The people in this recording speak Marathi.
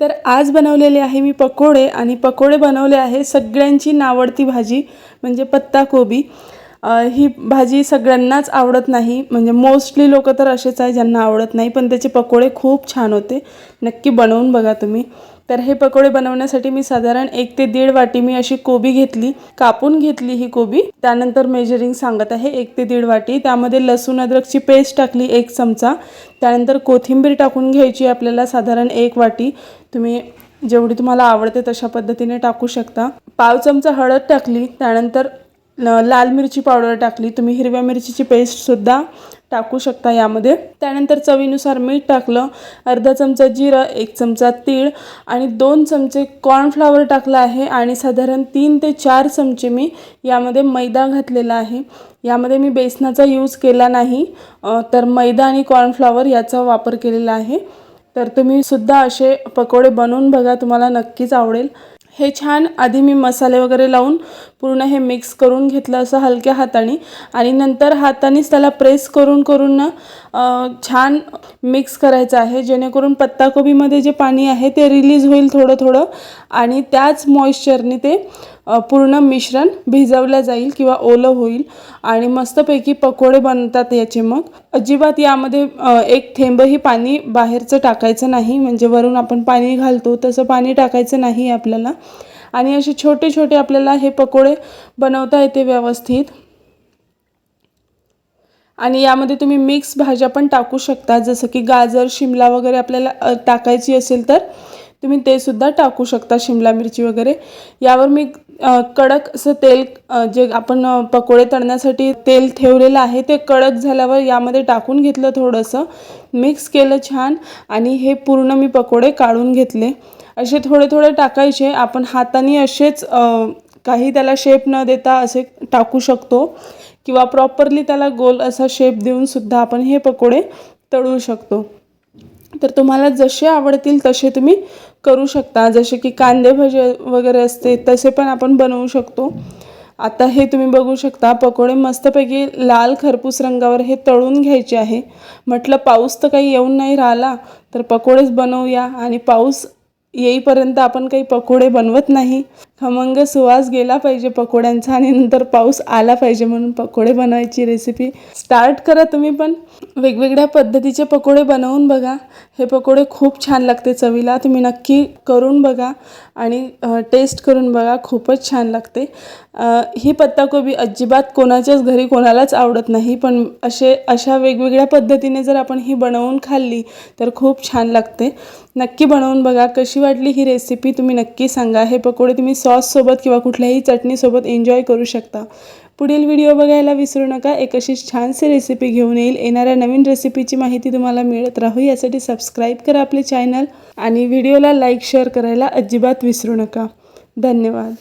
तर आज बनवलेले आहे मी पकोडे आणि पकोडे बनवले आहे सगळ्यांची नावडती भाजी म्हणजे पत्ताकोबी. ही भाजी सगळ्यांनाच आवडत नाही. म्हणजे मोस्टली लोक तर असेच आहे ज्यांना आवडत नाही पण त्याचे पकोडे खूप छान होते. नक्की बनवून बघा तुम्ही. तर हे पकोडे बनवण्यासाठी मी साधारण एक ते दीड वाटी मी अशी कोबी घेतली. कापून घेतली ही कोबी. त्यानंतर मेजरिंग सांगत आहे एक ते दीड वाटी. त्यामध्ये लसूण अद्रकची पेस्ट टाकली एक चमचा. त्यानंतर कोथिंबीर टाकून घ्यायची आपल्याला साधारण एक वाटी. तुम्ही जेवढी तुम्हाला आवडते तशा पद्धतीने टाकू शकता. पाव चमचा हळद टाकली. त्यानंतर लाल मिरची पावडर टाकली. तुम्ही हिरव्या मिरचीची पेस्टसुद्धा टाकू शकता यामध्ये. त्यानंतर चवीनुसार मीठ टाकलं. अर्धा चमचा जिरं एक चमचा तीळ आणि दोन चमचे कॉर्नफ्लावर टाकलं आहे आणि साधारण तीन ते चार चमचे मी यामध्ये मैदा घातलेला आहे. यामध्ये मी बेसनाचा यूज केला नाही. तर मैदा आणि कॉर्नफ्लावर याचा वापर केलेला आहे. तर तुम्ही सुद्धा असे पकोडे बनवून बघा. तुम्हाला नक्कीच आवडेल. हे छान आधी मी मसाले वगैरे लावून पूर्ण हे मिक्स करून घेतलं असं हलक्या हाताने. आणि नंतर हातानेच त्याला प्रेस करून करून ना छान मिक्स करायचं आहे. जेणेकरून पत्ताकोबीमध्ये जे पाणी आहे ते रिलीज होईल थोडं थोडं. आणि त्याच मॉइश्चरने ते पूर्ण मिश्रण भिजवलं जाईल किंवा ओलं होईल आणि मस्तपैकी पकोडे बनतात याचे मग. अजिबात यामध्ये एक थेंबही पाणी बाहेरचं टाकायचं नाही. म्हणजे वरून आपण पाणी घालतो तसं पाणी टाकायचं नाही आपल्याला. आणि असे छोटे छोटे आपल्याला हे पकोडे बनवता येते व्यवस्थित. आणि यामध्ये तुम्ही मिक्स भाज्या पण टाकू शकता. जसं की गाजर शिमला वगैरे आपल्याला टाकायची असेल तर तुम्ही ते सुद्धा टाकू शकता शिमला मिरची वगैरे. यावर मी कडक असं तेल जे आपण पकोडे तळण्यासाठी तेल ठेवलेलं आहे ते कडक झाल्यावर यामध्ये टाकून घेतलं थोडंसं. मिक्स केलं छान आणि हे पूर्ण मी पकोडे काढून घेतले. असे थोडे थोडे टाकायचे. आपण हाताने असेच काही त्याला शेप न देता असे टाकू शकतो. किंवा प्रॉपरली त्याला गोल असा शेप देऊन सुद्धा आपण हे पकोडे तळू शकतो. तर तुम्हाला जसे आवडतील तसे तुम्ही करू शकता. जसे की कांदे भजे वगैरे असते तसे पण आपण बनवू शकतो. आता हे तुम्ही बघू शकता पकोडे मस्तपैकी लाल खरपूस रंगावर हे तळून घ्यायचे आहे. म्हटलं पाऊस तर काही येऊन नाही राहिला तर पकोडेच बनवूया. आणि पाऊस येईपर्यंत आपण काही पकोडे बनवत नाही. खमंग सुवास गेला पाहिजे पकोड्यांचा आणि नंतर पाऊस आला पाहिजे म्हणून पकोडे बनवायची रेसिपी स्टार्ट करा तुम्ही पण. वेगवेगळ्या पद्धतीचे पकोडे बनवून बघा. हे पकोडे खूप छान लागते चवीला. तुम्ही नक्की करून बघा आणि टेस्ट करून बघा. खूपच छान लागते. ही पत्ताकोबी अजिबात कोणाच्याच घरी कोणालाच आवडत नाही. पण असे अशा वेगवेगळ्या पद्धतीने जर आपण ही बनवून खाल्ली तर खूप छान लागते. नक्की बनवून बघा. कशी वाटली ही रेसिपी तुम्ही नक्की सांगा. हे पकोडे तुम्ही सॉससोबत किंवा कुठल्याही चटणीसोबत एन्जॉय करू शकता. पुढील व्हिडिओ बघायला विसरू नका. एक अशी छानशी रेसिपी घेऊन येईल. येणाऱ्या नवीन रेसिपीची माहिती तुम्हाला मिळत राहू. यासाठी सबस्क्राईब करा आपले चॅनल आणि व्हिडिओला लाईक शेअर करायला अजिबात विसरू नका. धन्यवाद.